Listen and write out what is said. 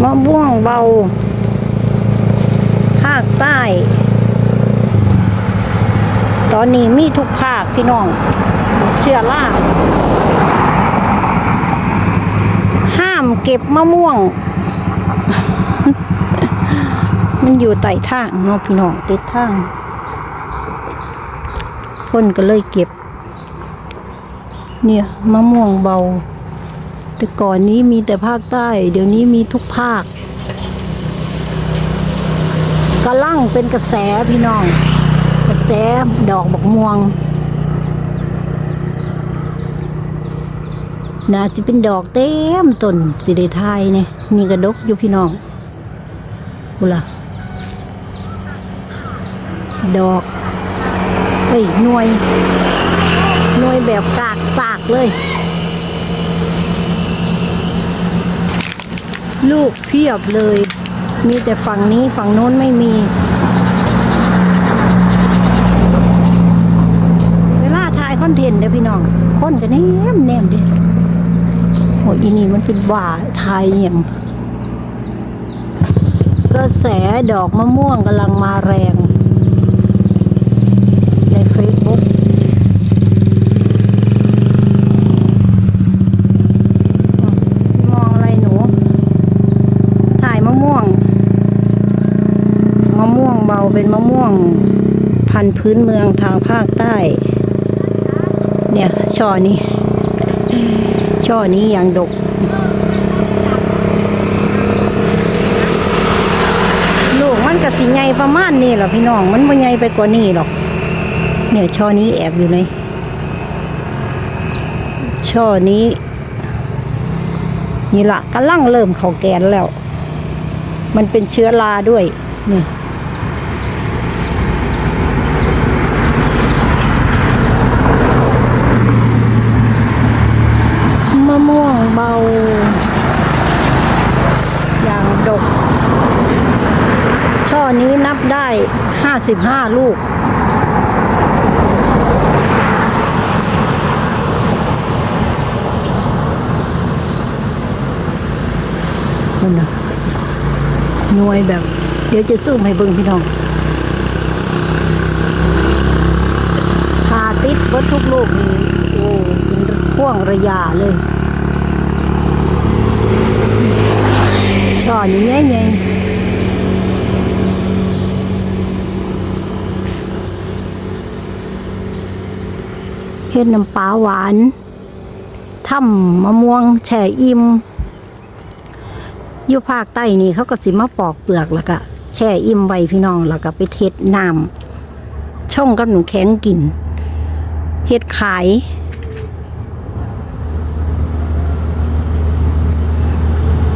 มะม่วงเบา ภาคใต้ ตอนนี้มีทุกภาคพี่น้องเชื่อล่าห้ามเก็บมะม่วง มันอยู่ใต้ทางเนาะพี่น้องติดทาง คนก็เลยเก็บ เนี่ยมะม่วงเบา แต่ก่อนนี้มีแต่ภาคใต้ เดี๋ยวนี้มีทุกภาคกระลั่งเป็นกระแสพี่น้อง กระแสดอกบักม่วงนาจะเป็นดอกเต็มต้นสิได้ทายเนี่ยนี่กระดกอยู่พี่น้องกูล่ะดอกเฮ้ยหน่วยหน่วยแบบกากสากเลย ลูกเพียบเลย มีแต่ฝั่งนี้ฝั่งโน้นไม่มี เวลาถ่ายคอนเทนต์เด้อพี่น้อง คนกันแนมแนมเด้อโอ้ยอีนี่มันเป็นบ่าถ่ายอหย่างกระแสดอกมะม่วงกำลังมาแรง ในเฟซบุ๊กมองอะไรหนู ถ่ายมะม่วง มะม่วงเบาเป็นมะม่วง พันธุ์พื้นเมืองทางภาคใต้ เนี่ยช่อนี้ ช่อนี้อย่างดกลูกมันก็สิใหญ่ประมาณนี้หละพี่น้อง มันไม่ใหญ่ไปกว่านี้หรอก เนี่ยช่อนี้แอบอยู่ในช่อนี้นี่ละกำลังเริ่มเขาแกนแล้ว มันเป็นเชื้อราด้วยนี่มะม่วงเบา อย่างดก ช่อนี้นับได้ห้าสิบห้าลูก นั่นนะ หน่วยแบบ เดี๋ยวจะซูมให้เบิ่งพี่น้องคาติดวัตทุกลูกนี่โอ้เป็นพ่วงระยะเลยช่อนี้ไงไงเฮ็ดน้ำปลาหวานทำมะม่วงแช่อิ่ม อยู่ภาคใต้นี่เขาก็สิมาปอกเปลือกแล้วก็แช่อิ่มไว้พี่น้องแล้วก็ไปเทศน้ำช่องกับหนูแข็งกินเฮ็ดขาย